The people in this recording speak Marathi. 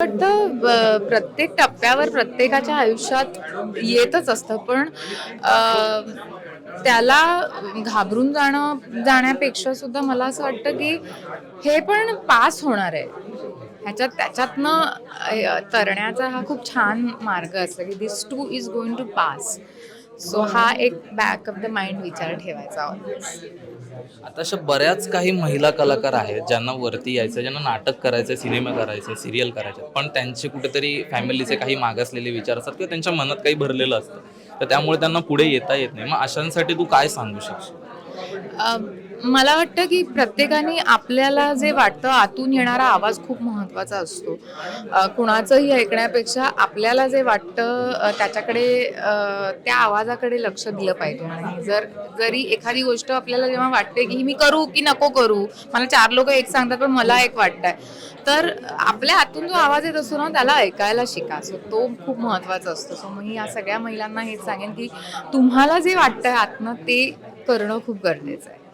वाटतं प्रत्येक टप्प्यावर प्रत्येकाच्या आयुष्यात येतच असतं. पण त्याला घाबरून जाणं जाण्यापेक्षा सुद्धा मला असं वाटतं की हे पण पास होणार आहे. ह्याच्यात त्याच्यातनं तरण्याचा हा खूप छान मार्ग असतो की this too is going to pass so हा एक बॅक ऑफ द माइंड विचार ठेवायचा. आता अशा बऱ्याच काही महिला कलाकार आहेत ज्यांना वरती यायचं ज्यांना नाटक करायचं सिनेमा करायचे सिरियल करायचे पण त्यांचे कुठेतरी फॅमिलीचे काही मागासलेले विचार असतात किंवा त्यांच्या मनात काही भरलेलं असतं. तर त्यामुळे त्यांना पुढे येता येत नाही. मग अशांसाठी तू काय सांगू शकशील? मला वाटतं की प्रत्येकाने आपल्याला जे वाटतं आतून येणारा आवाज खूप महत्त्वाचा असतो. कुणाचंही ऐकण्यापेक्षा आपल्याला जे वाटतं त्याच्याकडे त्या आवाजाकडे लक्ष दिलं पाहिजे. आणि जर जरी एखादी गोष्ट आपल्याला जेव्हा वाटते की मी करू की नको करू मला चार लोक एक सांगतात पण मला एक वाटतंय तर आपल्या आतून जो आवाज येत असतो ना त्याला ऐकायला शिका. सो तो खूप महत्त्वाचा असतो. सो मी या सगळ्या महिलांना हेच सांगेन की तुम्हाला जे वाटतंय आतनं ते करणं खूप गरजेचं आहे.